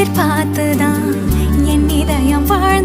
எதிர்பார்த்துதான் என் இதயம் வாழ